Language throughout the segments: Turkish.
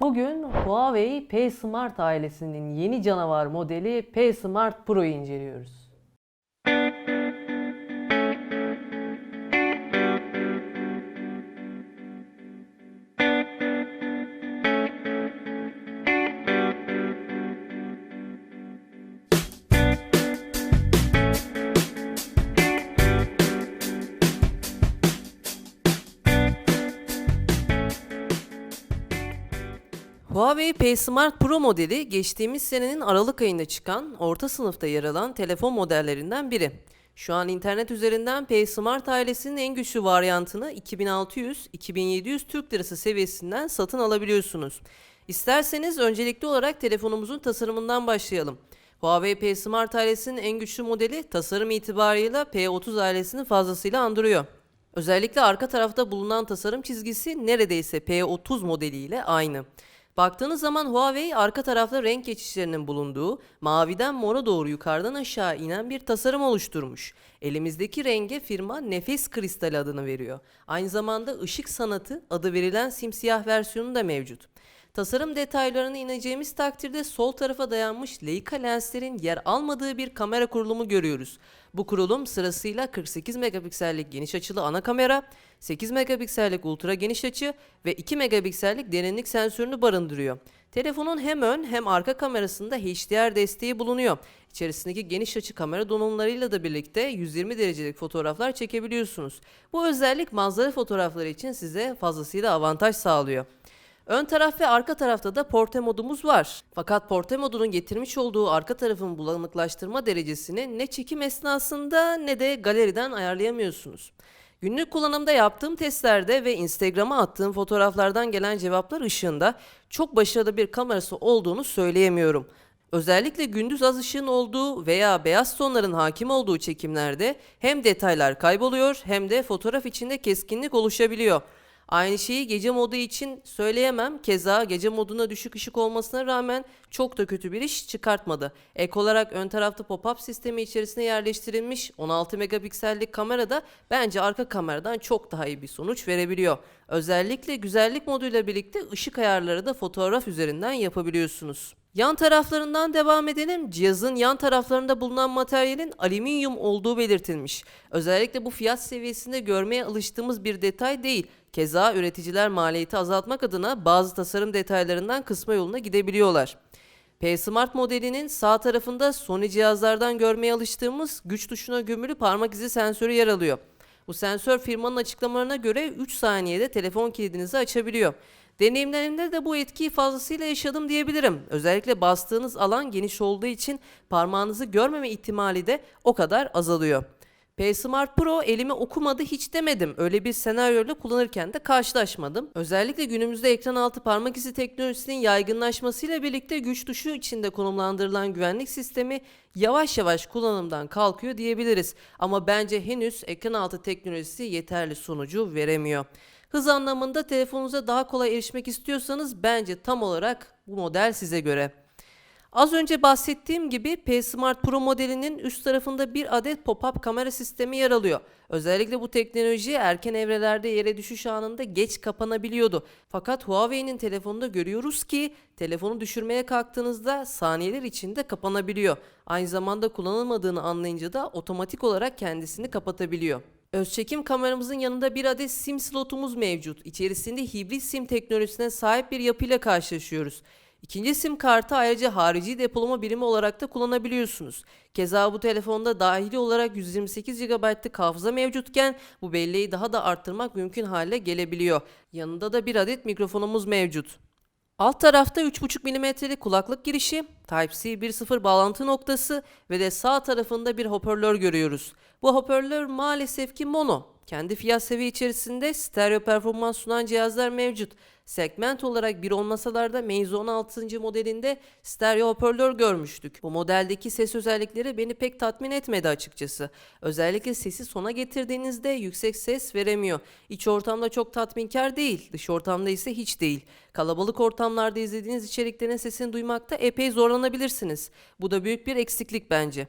Bugün Huawei P Smart ailesinin yeni canavar modeli P Smart Pro'yu inceliyoruz. Huawei P Smart Pro modeli geçtiğimiz senenin Aralık ayında çıkan orta sınıfta yer alan telefon modellerinden biri. Şu an internet üzerinden P Smart ailesinin en güçlü varyantını 2600-2700 Türk Lirası seviyesinden satın alabiliyorsunuz. İsterseniz öncelikli olarak telefonumuzun tasarımından başlayalım. Huawei P Smart ailesinin en güçlü modeli tasarım itibarıyla P30 ailesini fazlasıyla andırıyor. Özellikle arka tarafta bulunan tasarım çizgisi neredeyse P30 modeliyle aynı. Baktığınız zaman Huawei arka tarafta renk geçişlerinin bulunduğu, maviden mora doğru yukarıdan aşağı inen bir tasarım oluşturmuş. Elimizdeki renge firma Nefes Kristal adını veriyor. Aynı zamanda ışık sanatı adı verilen simsiyah versiyonu da mevcut. Tasarım detaylarına ineceğimiz takdirde sol tarafa dayanmış Leica lenslerin yer almadığı bir kamera kurulumu görüyoruz. Bu kurulum sırasıyla 48 megapiksellik geniş açılı ana kamera, 8 megapiksellik ultra geniş açı ve 2 megapiksellik derinlik sensörünü barındırıyor. Telefonun hem ön hem arka kamerasında HDR desteği bulunuyor. İçerisindeki geniş açı kamera donanımlarıyla da birlikte 120 derecelik fotoğraflar çekebiliyorsunuz. Bu özellik manzara fotoğrafları için size fazlasıyla avantaj sağlıyor. Ön taraf ve arka tarafta da portre modumuz var. Fakat portre modunun getirmiş olduğu arka tarafın bulanıklaştırma derecesini ne çekim esnasında ne de galeriden ayarlayamıyorsunuz. Günlük kullanımda yaptığım testlerde ve Instagram'a attığım fotoğraflardan gelen cevaplar ışığında çok başarılı bir kamerası olduğunu söyleyemiyorum. Özellikle gündüz az ışığın olduğu veya beyaz tonların hakim olduğu çekimlerde hem detaylar kayboluyor hem de fotoğraf içinde keskinlik oluşabiliyor. Aynı şeyi gece modu için söyleyemem. Keza gece moduna düşük ışık olmasına rağmen çok da kötü bir iş çıkartmadı. Ek olarak ön tarafta pop-up sistemi içerisine yerleştirilmiş 16 megapiksellik kamerada bence arka kameradan çok daha iyi bir sonuç verebiliyor. Özellikle güzellik moduyla birlikte ışık ayarları da fotoğraf üzerinden yapabiliyorsunuz. Yan taraflarından devam edelim. Cihazın yan taraflarında bulunan materyalin alüminyum olduğu belirtilmiş. Özellikle bu fiyat seviyesinde görmeye alıştığımız bir detay değil. Keza üreticiler maliyeti azaltmak adına bazı tasarım detaylarından kısma yoluna gidebiliyorlar. P Smart modelinin sağ tarafında Sony cihazlardan görmeye alıştığımız güç tuşuna gömülü parmak izi sensörü yer alıyor. Bu sensör firmanın açıklamalarına göre 3 saniyede telefon kilidinizi açabiliyor. Deneyimlerimde de bu etkiyi fazlasıyla yaşadım diyebilirim. Özellikle bastığınız alan geniş olduğu için parmağınızı görmeme ihtimali de o kadar azalıyor. P Smart Pro elime okumadı hiç demedim. Öyle bir senaryoyla kullanırken de karşılaşmadım. Özellikle günümüzde ekran altı parmak izi teknolojisinin yaygınlaşmasıyla birlikte güç tuşu içinde konumlandırılan güvenlik sistemi yavaş yavaş kullanımdan kalkıyor diyebiliriz. Ama bence henüz ekran altı teknolojisi yeterli sonucu veremiyor. Hız anlamında telefonunuza daha kolay erişmek istiyorsanız bence tam olarak bu model size göre. Az önce bahsettiğim gibi P Smart Pro modelinin üst tarafında bir adet pop-up kamera sistemi yer alıyor. Özellikle bu teknoloji erken evrelerde yere düşüş anında geç kapanabiliyordu. Fakat Huawei'nin telefonunda görüyoruz ki telefonu düşürmeye kalktığınızda saniyeler içinde kapanabiliyor. Aynı zamanda kullanılmadığını anlayınca da otomatik olarak kendisini kapatabiliyor. Özçekim kameramızın yanında bir adet sim slotumuz mevcut. İçerisinde hibrit sim teknolojisine sahip bir yapıyla karşılaşıyoruz. İkinci sim kartı ayrıca harici depolama birimi olarak da kullanabiliyorsunuz. Keza bu telefonda dahili olarak 128 GB'lık hafıza mevcutken bu belleği daha da arttırmak mümkün hale gelebiliyor. Yanında da bir adet mikrofonumuz mevcut. Alt tarafta 3.5 mm'lik kulaklık girişi, Type-C 1.0 bağlantı noktası ve de sağ tarafında bir hoparlör görüyoruz. Bu hoparlör maalesef ki mono. Kendi fiyat seviye içerisinde stereo performans sunan cihazlar mevcut. Segment olarak bir olmasalar da Meizu 16. modelinde stereo hoparlör görmüştük. Bu modeldeki ses özellikleri beni pek tatmin etmedi açıkçası. Özellikle sesi sona getirdiğinizde yüksek ses veremiyor. İç ortamda çok tatminkar değil, dış ortamda ise hiç değil. Kalabalık ortamlarda izlediğiniz içeriklerin sesini duymakta epey zorlanabilirsiniz. Bu da büyük bir eksiklik bence.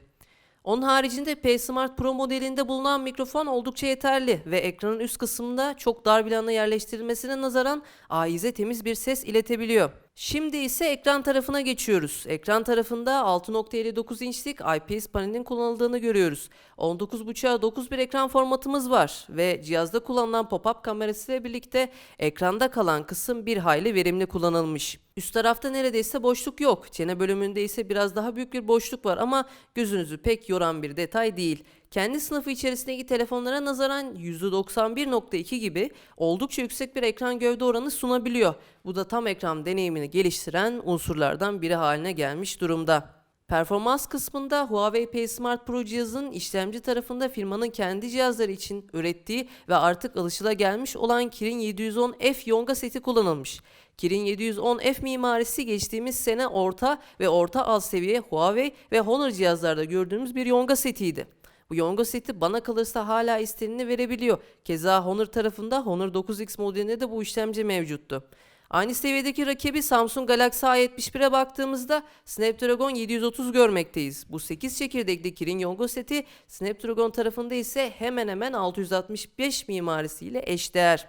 Onun haricinde P Smart Pro modelinde bulunan mikrofon oldukça yeterli ve ekranın üst kısmında çok dar bir alana yerleştirilmesine nazaran aize temiz bir ses iletebiliyor. Şimdi ise ekran tarafına geçiyoruz. Ekran tarafında 6.59 inçlik IPS panelin kullanıldığını görüyoruz. 19.5'a 9 bir ekran formatımız var ve cihazda kullanılan pop-up kamerasıyla birlikte ekranda kalan kısım bir hayli verimli kullanılmış. Üst tarafta neredeyse boşluk yok. Çene bölümünde ise biraz daha büyük bir boşluk var ama gözünüzü pek yoran bir detay değil. Kendi sınıfı içerisindeki telefonlara nazaran %91.2 gibi oldukça yüksek bir ekran gövde oranı sunabiliyor. Bu da tam ekran deneyimini geliştiren unsurlardan biri haline gelmiş durumda. Performans kısmında Huawei P Smart Pro cihazın işlemci tarafında firmanın kendi cihazları için ürettiği ve artık alışılagelmiş olan Kirin 710F Yonga seti kullanılmış. Kirin 710F mimarisi geçtiğimiz sene orta ve orta alt seviye Huawei ve Honor cihazlarda gördüğümüz bir Yonga setiydi. Bu Yonga seti bana kalırsa hala istenini verebiliyor. Keza Honor tarafında Honor 9X modelinde de bu işlemci mevcuttu. Aynı seviyedeki rakibi Samsung Galaxy A71'e baktığımızda Snapdragon 730 görmekteyiz. Bu 8 çekirdekli Kirin Yonga seti Snapdragon tarafında ise hemen hemen 665 mimarisiyle eşdeğer.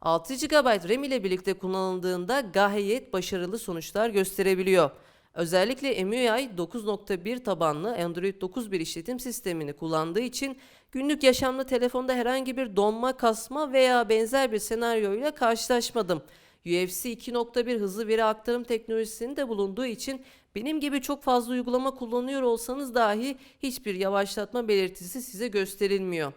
6 GB RAM ile birlikte kullanıldığında gayet başarılı sonuçlar gösterebiliyor. Özellikle MIUI 9.1 tabanlı Android 9.1 işletim sistemini kullandığı için günlük yaşamda telefonda herhangi bir donma, kasma veya benzer bir senaryoyla karşılaşmadım. UFC 2.1 hızlı veri aktarım teknolojisinin de bulunduğu için benim gibi çok fazla uygulama kullanıyor olsanız dahi hiçbir yavaşlatma belirtisi size gösterilmiyor.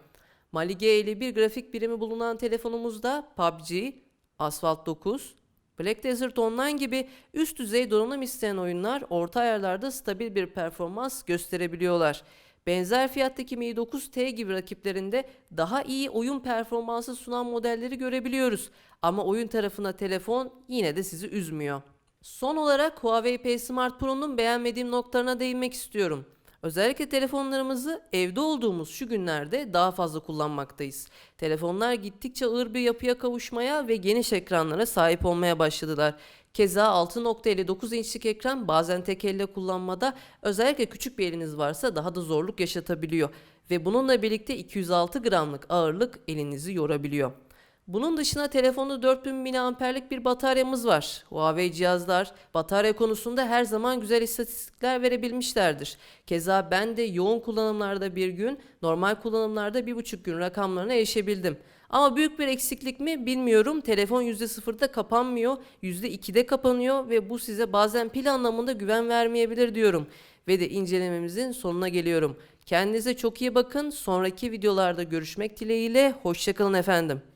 Mali G51 grafik birimi bulunan telefonumuzda PUBG, Asphalt 9, Black Desert Online gibi üst düzey donanım isteyen oyunlar orta ayarlarda stabil bir performans gösterebiliyorlar. Benzer fiyattaki Mi 9T gibi rakiplerinde daha iyi oyun performansı sunan modelleri görebiliyoruz. Ama oyun tarafına telefon yine de sizi üzmüyor. Son olarak Huawei P Smart Pro'nun beğenmediğim noktalarına değinmek istiyorum. Özellikle telefonlarımızı evde olduğumuz şu günlerde daha fazla kullanmaktayız. Telefonlar gittikçe ağır bir yapıya kavuşmaya ve geniş ekranlara sahip olmaya başladılar. Keza 6.59 inçlik ekran bazen tek elle kullanmada özellikle küçük bir eliniz varsa daha da zorluk yaşatabiliyor. Ve bununla birlikte 206 gramlık ağırlık elinizi yorabiliyor. Bunun dışında telefonda 4000 mAh'lik bir bataryamız var. Huawei cihazlar batarya konusunda her zaman güzel istatistikler verebilmişlerdir. Keza ben de yoğun kullanımlarda bir gün, normal kullanımlarda bir buçuk gün rakamlarına erişebildim. Ama büyük bir eksiklik mi bilmiyorum. Telefon %0'da kapanmıyor, %2'de kapanıyor ve bu size bazen pil anlamında güven vermeyebilir diyorum. Ve de incelememizin sonuna geliyorum. Kendinize çok iyi bakın. Sonraki videolarda görüşmek dileğiyle. Hoşçakalın efendim.